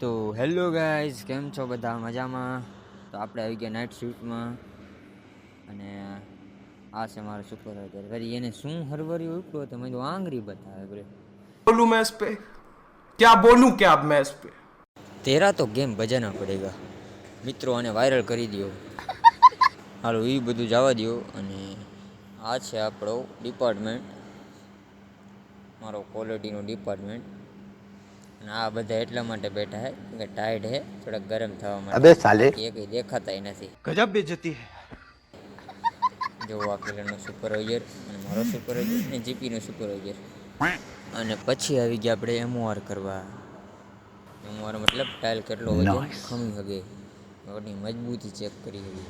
તો hello guys કેમ છો બધા? મજામાં? તો આપણે આવી ગયા નાઇટ શિફ્ટમાં અને આ છે મારો છોકરો અત્યારે એને શું હરવરી ઉપડ્યો તમે તો આંગરી બતાવે બોલે બોલું મેં પે? ક્યાં બોલું કે આપ મેં પે? તેરા તો ગેમ બજાના પડેગા. મિત્રો અને વાયરલ કરી દો હાલો એ બધું જવા દો અને આ છે આપણો ડિપાર્ટમેન્ટ મારો ક્વોલિટીનો ડિપાર્ટમેન્ટ આ બધા એટલા માટે બેઠા હે કે ટાઈડ હે થોડા ગરમ થવા માટે. અબે સાલે એક દેખાતાય નથી. ગજબ બેજતી હે. જો આ કિલરનો સુપરવાઇઝર અને મારો સુપરવાઇઝર અને જીપીનો સુપરવાઇઝર અને પછી આવી ગયા આપણે એમઓઆર કરવા. એમઓઆર મતલબ ટાઇલ કેટલો વજન ખમી હગે. એની મજબૂતી ચેક કરી હવી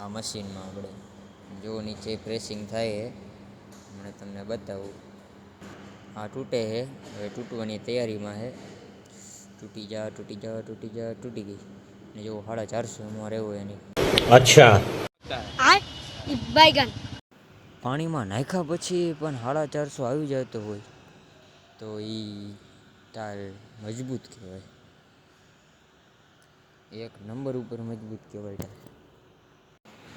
આ મશીનમાં આપણે. જો નીચે પ્રેસિંગ થાય હે મને તમને બતાવું. આ તૂટે છે હવે તૂટવાની તૈયારીમાં છે તૂટી જા તૂટી જા તૂટી જા તૂટી ગઈ. ને જો સાડા ચારસો એમાં રહેવું એની અચ્છા. પાણીમાં નાખ્યા પછી પણ સાડા ચારસો આવી જતો હોય. તો એ તાર મજબૂત કહેવાય. એક નંબર ઉપર મજબૂત કહેવાય તાર.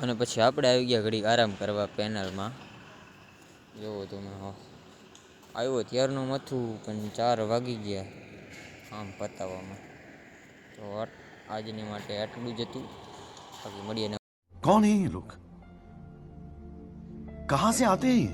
અને પછી આપણે આવી ગયા ઘડી આરામ કરવા પેનલમાં. જોવો તમે હા. આવ્યો ત્યારનું મથું પણ ચાર વાગી ગયા આમ પતાવવામાં તો આજની માટે આટલું જ હતું. બાકી મળીએ કોણ હે લોક કહા સે આતે હે